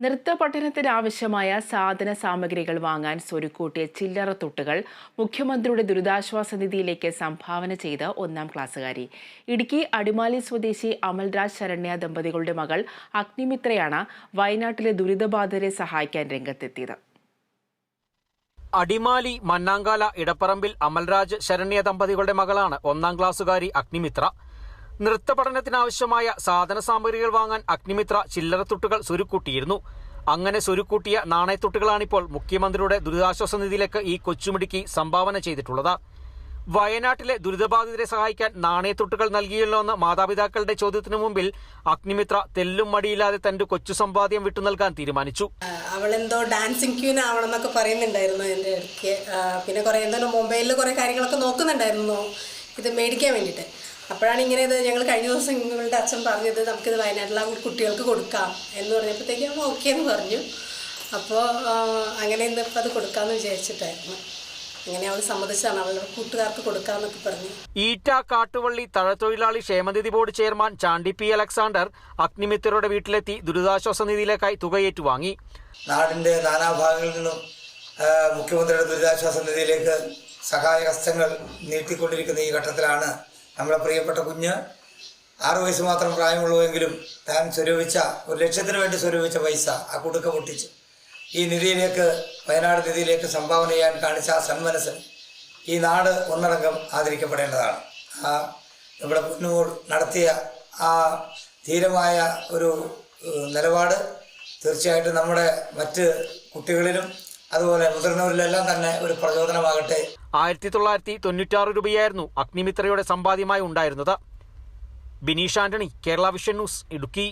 നൃത്ത പഠനത്തിനാവശ്യമായ സാധന സാമഗ്രികൾ വാങ്ങാൻ സ്വരുക്കൂട്ടിയ ചില്ലറ തൊട്ടുകൾ മുഖ്യമന്ത്രിയുടെ ദുരിതാശ്വാസ നിധിയിലേക്ക് സംഭാവന ചെയ്ത ഒന്നാം ക്ലാസ്സുകാരി. ഇടുക്കി അടിമാലി സ്വദേശി അമൽരാജ് ശരണ്യ ദമ്പതികളുടെ മകൾ അഗ്നിമിത്രയാണ് വയനാട്ടിലെ ദുരിതബാധിതരെ സഹായിക്കാൻ രംഗത്തെത്തിയത്. അടിമാലി മന്നാങ്കാല ഇടപ്പറമ്പിൽ അമൽരാജ് ശരണ്യ ദമ്പതികളുടെ മകളാണ് ഒന്നാം ക്ലാസ്സുകാരി അഗ്നിമിത്ര. നൃത്ത പഠനത്തിനാവശ്യമായ സാധന സാമഗ്രികൾ വാങ്ങാൻ അഗ്നിമിത്ര ചില്ലറത്തുട്ടുകൾ സ്വരുക്കൂട്ടിയിരുന്നു. അങ്ങനെ സ്വരുക്കൂട്ടിയ നാണയത്തുട്ടുകളാണിപ്പോൾ മുഖ്യമന്ത്രിയുടെ ദുരിതാശ്വാസ നിധിയിലേക്ക് ഈ കൊച്ചുമിടുക്കി സംഭാവന ചെയ്തിട്ടുള്ളത്. വയനാട്ടിലെ ദുരിതബാധിതരെ സഹായിക്കാൻ നാണയത്തുട്ടുകൾ എന്ന മാതാപിതാക്കളുടെ ചോദ്യത്തിനു മുമ്പിൽ അഗ്നിമിത്ര തെല്ലും മടിയില്ലാതെ തന്റെ കൊച്ചു സമ്പാദ്യം വിട്ടു നൽകാൻ തീരുമാനിച്ചു. അവളെന്തോ ഡാൻസിങ് ക്യൂൻ ആവണം എന്നൊക്കെ പറയുന്നുണ്ടായിരുന്നു എന്റെ ഇടയ്ക്ക് പിന്നെ കുറേ എന്തോ മൊബൈലിൽ കുറേ കാര്യങ്ങളൊക്കെ നോക്കുന്നുണ്ടായിരുന്നു. ഇത് മേടിക്കാൻ വേണ്ടിയിട്ട്. അപ്പോഴാണ് ഇങ്ങനെ ഇത് ഞങ്ങൾ കഴിഞ്ഞ ദിവസം നിങ്ങളുടെ അച്ഛൻ പറഞ്ഞത് നമുക്കിത് വയനാട്ടിലെ കുട്ടികൾക്ക് കൊടുക്കാം എന്ന് പറഞ്ഞപ്പോഴത്തേക്കും അവൾ ഓക്കെ എന്ന് പറഞ്ഞു. അപ്പോൾ അങ്ങനെ ഇന്നിപ്പോൾ അത് കൊടുക്കാമെന്ന് വിചാരിച്ചിട്ടായിരുന്നു. അങ്ങനെ അവൾ സമ്മതിച്ചാണ് അവളുടെ കൂട്ടുകാർക്ക് കൊടുക്കാമെന്നൊക്കെ പറഞ്ഞു. ഈറ്റ കാട്ടുവള്ളി തഴത്തൊഴിലാളി ക്ഷേമനിധി board chairman Chandy P Alexander അഗ്നിമിത്രയുടെ വീട്ടിലെത്തി ദുരിതാശ്വാസ നിധിയിലേക്കായി തുക ഏറ്റുവാങ്ങി നാടിന്റെ നാനാഭാഗങ്ങളിൽ നിന്നും മുഖ്യമന്ത്രിയുടെ ദുരിതാശ്വാസ നിധിയിലേക്ക് സഹായഹസ്തങ്ങൾ നീട്ടിക്കൊണ്ടിരിക്കുന്ന ഈ ഘട്ടത്തിലാണ് നമ്മുടെ പ്രിയപ്പെട്ട കുഞ്ഞ് ആറു വയസ്സ് മാത്രം പ്രായമുള്ളൂവെങ്കിലും താൻ സ്വരൂപിച്ച ഒരു ലക്ഷ്യത്തിന് വേണ്ടി സ്വരൂപിച്ച പൈസ ആ കുടുക്ക പൊട്ടിച്ച്. ഈ നിധിയിലേക്ക് വയനാട് നിധിയിലേക്ക് സംഭാവന ചെയ്യാൻ കാണിച്ച ആ സന്മനസ് ഈ നാട് ഒന്നടങ്കം ആദരിക്കപ്പെടേണ്ടതാണ്. ആ നമ്മുടെ പൊന്നുമോൾ നടത്തിയ ആ ധീരമായ ഒരു നിലപാട് തീർച്ചയായിട്ടും നമ്മുടെ മറ്റ് കുട്ടികളിലും അതുപോലെ മുതിർന്നവരിലെല്ലാം തന്നെ ഒരു പ്രചോദനമാകട്ടെ. ആയിരത്തി തൊള്ളായിരത്തി തൊണ്ണൂറ്റാറ് രൂപയായിരുന്നു അഗ്നിമിത്രയുടെ സമ്പാദ്യമായി ഉണ്ടായിരുന്നത്. Bineesh Antony Kerala vision news Idukki.